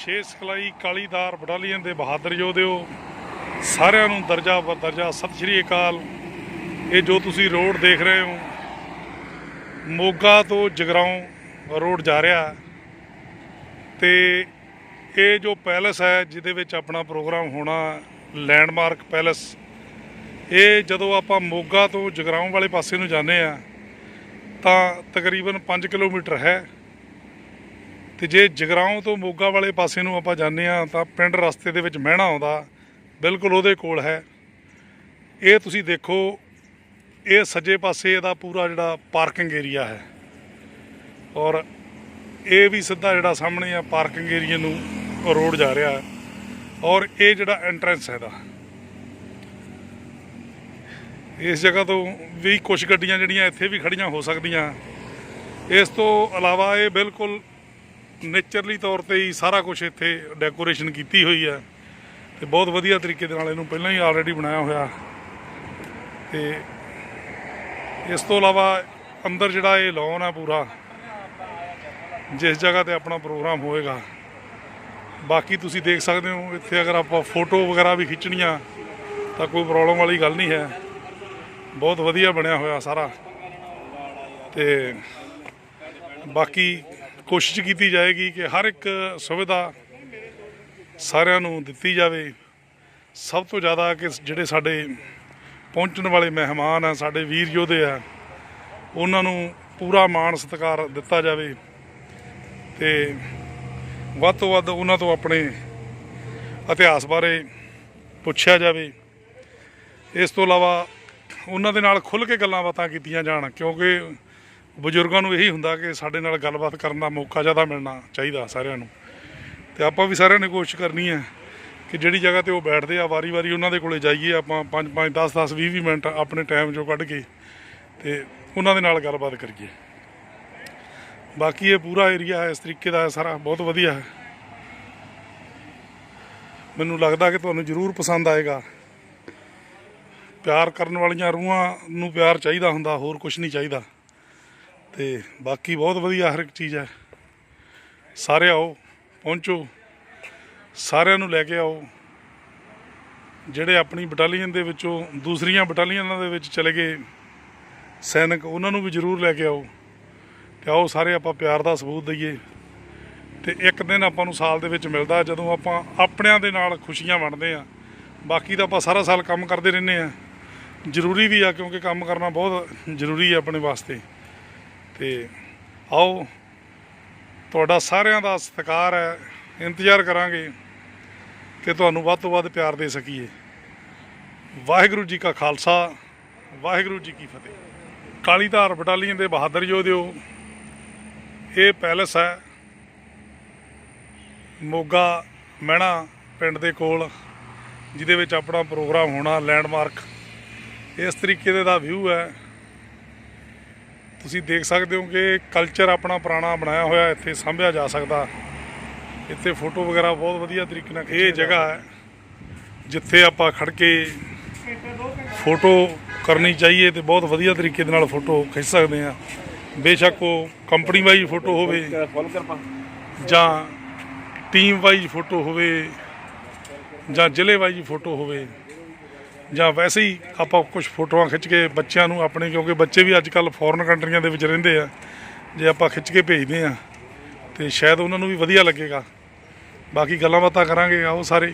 ਛੇ ਸਿਖਲਾਈ ਕਾਲੀਦਾਰ ਬਟਾਲੀਅਨ ਦੇ ਬਹਾਦਰ ਯੋਧਿਓ ਸਾਰਿਆਂ ਨੂੰ ਦਰਜਾ ਬਰ ਦਰਜਾ। ਸਤਿ ਸ਼੍ਰੀ ਅਕਾਲ। ਇਹ ਜੋ ਤੁਸੀਂ ਰੋਡ ਦੇਖ ਰਹੇ ਹੋ, ਮੋਗਾ ਤੋਂ ਜਗਰਾਉਂ ਰੋਡ ਜਾ ਰਿਹਾ। ਹੈ ਤੇ ਇਹ ਜੋ ਪੈਲਸ ਹੈ, ਜਿਹਦੇ ਵਿੱਚ ਆਪਣਾ ਪ੍ਰੋਗਰਾਮ ਹੋਣਾ, ਲੈਂਡਮਾਰਕ ਪੈਲਸ, ਇਹ ਜਦੋਂ ਆਪਾਂ ਮੋਗਾ ਤੋਂ ਜਗਰਾਉਂ ਵਾਲੇ ਪਾਸੇ ਨੂੰ ਜਾਂਦੇ ਆ ਤਾਂ ਤਕਰੀਬਨ 5 ਕਿਲੋਮੀਟਰ ਹੈ। ਤੇ ਜੇ ਜਗਰਾਉਂ ਤੋਂ ਮੋਗਾ ਵਾਲੇ ਪਾਸੇ ਨੂੰ ਆਪਾਂ ਜਾਂਦੇ ਆ ਤਾਂ ਪਿੰਡ ਰਸਤੇ ਦੇ ਵਿੱਚ ਮਹਿਣਾ ਆਉਂਦਾ, ਬਿਲਕੁਲ ਉਹਦੇ ਕੋਲ ਹੈ। ਇਹ ਤੁਸੀਂ ਦੇਖੋ, ਇਹ ਸੱਜੇ ਪਾਸੇ ਇਹਦਾ ਪੂਰਾ ਜਿਹੜਾ ਪਾਰਕਿੰਗ ਏਰੀਆ ਹੈ। ਔਰ ਇਹ ਵੀ ਸਿੱਧਾ ਜਿਹੜਾ ਸਾਹਮਣੇ ਆ ਪਾਰਕਿੰਗ ਏਰੀਆ ਨੂੰ ਰੋਡ ਜਾ ਰਿਹਾ ਔਰ ਇਹ ਜਿਹੜਾ ਐਂਟਰੈਂਸ ਹੈ ਇਹਦਾ। ਇਸ ਜਗ੍ਹਾ ਤੋਂ ਵੀ ਕੁਝ ਗੱਡੀਆਂ ਜਿਹੜੀਆਂ ਇੱਥੇ ਵੀ ਖੜੀਆਂ ਹੋ ਸਕਦੀਆਂ। ਇਸ ਤੋਂ ਇਲਾਵਾ ਇਹ ਬਿਲਕੁਲ ਨੇਚਰਲੀ ਤੌਰ ਤੇ ਹੀ ਸਾਰਾ ਕੁਝ ਇੱਥੇ ਡੈਕੋਰੇਸ਼ਨ ਕੀਤੀ ਹੋਈ ਹੈ ਤੇ ਬਹੁਤ ਵਧੀਆ ਤਰੀਕੇ ਦੇ ਨਾਲ ਇਹਨੂੰ ਪਹਿਲਾਂ ਹੀ ਆਲਰੇਡੀ ਬਣਾਇਆ ਹੋਇਆ। ਤੇ ਇਸ ਤੋਂ ਇਲਾਵਾ ਅੰਦਰ ਜਿਹੜਾ ਇਹ ਲੌਨ ਹੈ ਪੂਰਾ, ਜਿਸ ਜਗ੍ਹਾ ਤੇ ਆਪਣਾ ਪ੍ਰੋਗਰਾਮ ਹੋਏਗਾ। ਬਾਕੀ ਤੁਸੀਂ ਦੇਖ ਸਕਦੇ ਹੋ, ਇੱਥੇ ਅਗਰ ਆਪਾਂ ਫੋਟੋ ਵਗੈਰਾ ਵੀ ਖਿੱਚਣੀਆਂ, ਤਾਂ ਕੋਈ ਪ੍ਰੋਬਲਮ ਵਾਲੀ ਗੱਲ ਨਹੀਂ ਹੈ। ਬਹੁਤ ਵਧੀਆ ਬਣਿਆ ਹੋਇਆ ਸਾਰਾ। ਤੇ ਬਾਕੀ ਕੋਸ਼ਿਸ਼ ਕੀਤੀ ਜਾਏਗੀ ਕਿ ਹਰ ਇੱਕ ਸੁਵਿਧਾ ਸਾਰਿਆਂ ਨੂੰ ਦਿੱਤੀ ਜਾਵੇ। ਸਭ ਤੋਂ ਜ਼ਿਆਦਾ ਕਿ ਜਿਹੜੇ ਸਾਡੇ ਪਹੁੰਚਣ ਵਾਲੇ ਮਹਿਮਾਨ ਆ, ਸਾਡੇ ਵੀਰ ਯੋਧੇ ਆ, ਉਹਨਾਂ ਨੂੰ ਪੂਰਾ ਮਾਣ ਸਤਿਕਾਰ ਦਿੱਤਾ ਜਾਵੇ ਤੇ ਵੱਧ ਤੋਂ ਵੱਧ ਉਹਨਾਂ ਤੋਂ ਆਪਣੇ ਇਤਿਹਾਸ ਬਾਰੇ ਪੁੱਛਿਆ ਜਾਵੇ। ਇਸ ਤੋਂ ਇਲਾਵਾ ਉਹਨਾਂ ਦੇ ਨਾਲ ਖੁੱਲ੍ਹ ਕੇ ਗੱਲਾਂ ਬਾਤਾਂ ਕੀਤੀਆਂ ਜਾਣ, ਕਿਉਂਕਿ ਬਜ਼ੁਰਗਾਂ ਨੂੰ ਇਹੀ ਹੁੰਦਾ ਕਿ ਸਾਡੇ ਨਾਲ ਗੱਲਬਾਤ ਕਰਨ ਦਾ ਮੌਕਾ ਜ਼ਿਆਦਾ ਮਿਲਣਾ ਚਾਹੀਦਾ ਸਾਰਿਆਂ ਨੂੰ। ਤੇ ਆਪਾਂ ਵੀ ਸਾਰਿਆਂ ਨੇ ਕੋਸ਼ਿਸ਼ ਕਰਨੀ ਹੈ ਕਿ ਜਿਹੜੀ ਜਗ੍ਹਾ ਤੇ ਉਹ ਬੈਠਦੇ ਆ, ਵਾਰੀ-ਵਾਰੀ ਉਹਨਾਂ ਦੇ ਕੋਲੇ ਜਾਈਏ, ਆਪਾਂ 5-5 10-10 20-20 ਮਿੰਟ ਆਪਣੇ ਟਾਈਮ ਚੋਂ ਕੱਢ ਕੇ ਤੇ ਉਹਨਾਂ ਦੇ ਨਾਲ ਗੱਲਬਾਤ ਕਰੀਏ। ਬਾਕੀ ਇਹ ਪੂਰਾ ਏਰੀਆ ਇਸ ਤਰੀਕੇ ਦਾ ਸਾਰਾ, ਬਹੁਤ ਵਧੀਆ ਹੈ। ਮੈਨੂੰ ਲੱਗਦਾ ਕਿ ਤੁਹਾਨੂੰ ਜ਼ਰੂਰ ਪਸੰਦ ਆਏਗਾ। ਪਿਆਰ ਕਰਨ ਵਾਲੀਆਂ ਰੂਹਾਂ ਨੂੰ ਪਿਆਰ ਚਾਹੀਦਾ ਹੁੰਦਾ, ਹੋਰ ਕੁਝ ਨਹੀਂ ਚਾਹੀਦਾ। ਤੇ ਬਾਕੀ ਬਹੁਤ ਵਧੀਆ ਹਰ ਇੱਕ ਚੀਜ਼ ਹੈ। ਸਾਰੇ ਆਓ, ਪਹੁੰਚੋ। ਸਾਰਿਆਂ ਨੂੰ ਲੈ ਕੇ ਆਓ। ਜਿਹੜੇ ਆਪਣੀ ਬਟਾਲੀਅਨ ਦੇ ਵਿੱਚੋਂ ਦੂਸਰੀਆਂ ਬਟਾਲੀਅਨਾਂ ਦੇ ਵਿੱਚ ਚਲੇ ਗਏ ਸੈਨਿਕ, ਉਹਨਾਂ ਨੂੰ ਵੀ ਜ਼ਰੂਰ ਲੈ ਕੇ ਆਓ। ਤੇ ਆਓ ਸਾਰੇ ਆਪਾਂ ਪਿਆਰ ਦਾ ਸਬੂਤ ਦਈਏ। ਤੇ ਇੱਕ ਦਿਨ ਆਪਾਂ ਨੂੰ ਸਾਲ ਦੇ ਵਿੱਚ ਮਿਲਦਾ ਜਦੋਂ ਆਪਾਂ ਆਪਣਿਆਂ ਦੇ ਨਾਲ ਖੁਸ਼ੀਆਂ ਵੰਡਦੇ ਆ ਬਾਕੀ ਤਾਂ ਆਪਾਂ ਸਾਰਾ ਸਾਲ ਕੰਮ ਕਰਦੇ ਰਹਿੰਦੇ ਆ ਜ਼ਰੂਰੀ ਵੀ ਆ ਕਿਉਂਕਿ ਕੰਮ ਕਰਨਾ ਬਹੁਤ ਜ਼ਰੂਰੀ ਹੈ ਆਪਣੇ ਵਾਸਤੇ। ਤੇ ਆਓ, ਤੁਹਾਡਾ ਸਾਰਿਆਂ ਦਾ ਸਤਿਕਾਰ ਹੈ, ਇੰਤਜ਼ਾਰ ਕਰਾਂਗੇ ਕਿ ਤੁਹਾਨੂੰ ਵੱਧ ਤੋਂ ਵੱਧ ਪਿਆਰ ਦੇ ਸਕੀਏ। ਵਾਹਿਗੁਰੂ ਜੀ ਕਾ ਖਾਲਸਾ, ਵਾਹਿਗੁਰੂ ਜੀ ਕੀ ਫਤਿਹ। ਕਾਲੀ ਧਾਰ ਬਟਾਲੀਅਨ ਦੇ ਬਹਾਦਰ ਯੋਧਿਓ ਇਹ ਪੈਲਸ ਹੈ, ਮੋਗਾ ਮਹਿਣਾ ਪਿੰਡ ਦੇ ਕੋਲ, ਜਿਹਦੇ ਵਿੱਚ ਆਪਣਾ ਪ੍ਰੋਗਰਾਮ ਹੋਣਾ, ਲੈਂਡਮਾਰਕ। ਇਸ ਤਰੀਕੇ ਦੇ ਦਾ ਵਿਊ ਹੈ। ਤੁਸੀਂ ਦੇਖ ਸਕਦੇ ਹੋ ਕਿ ਕਲਚਰ ਆਪਣਾ ਪੁਰਾਣਾ ਬਣਾਇਆ ਹੋਇਆ ਇੱਥੇ ਸਾਂਭਿਆ ਜਾ ਸਕਦਾ। ਇੱਥੇ ਫੋਟੋ ਵਗੈਰਾ ਬਹੁਤ ਵਧੀਆ ਤਰੀਕੇ ਨਾਲ ਇਹ ਜਗ੍ਹਾ ਹੈ। ਜਿੱਥੇ ਆਪਾਂ ਖੜ ਕੇ ਫੋਟੋ ਕਰਨੀ ਚਾਹੀਏ ਤੇ ਬਹੁਤ ਵਧੀਆ ਤਰੀਕੇ ਦੇ ਨਾਲ ਫੋਟੋ ਖਿੱਚ ਸਕਦੇ ਆ ਬੇਸ਼ੱਕ ਉਹ ਕੰਪਨੀ ਵਾਈਜ਼ ਫੋਟੋ ਹੋਵੇ ਜਾਂ ਟੀਮ ਵਾਈਜ਼ ਫੋਟੋ ਹੋਵੇ ਜਾਂ ਜ਼ਿਲ੍ਹੇ ਵਾਈਜ਼ ਫੋਟੋ ਹੋਵੇ। ਜਾਂ ਵੈਸੇ ਹੀ ਆਪਾਂ ਕੁਝ ਫੋਟੋਆਂ ਖਿੱਚ ਕੇ ਬੱਚਿਆਂ ਨੂੰ ਆਪਣੇ, ਕਿਉਂਕਿ ਬੱਚੇ ਵੀ ਅੱਜ ਕੱਲ ਫੋਰਨ ਕੰਟਰੀਆਂ ਦੇ ਵਿੱਚ ਰਹਿੰਦੇ ਆ, ਜੇ ਆਪਾਂ ਖਿੱਚ ਕੇ ਭੇਜਦੇ ਆ, ਤੇ ਸ਼ਾਇਦ ਉਹਨਾਂ ਨੂੰ ਵੀ ਵਧੀਆ ਲੱਗੇਗਾ। ਬਾਕੀ ਗੱਲਾਂ ਬਾਤਾਂ ਕਰਾਂਗੇ ਉਹ ਸਾਰੇ।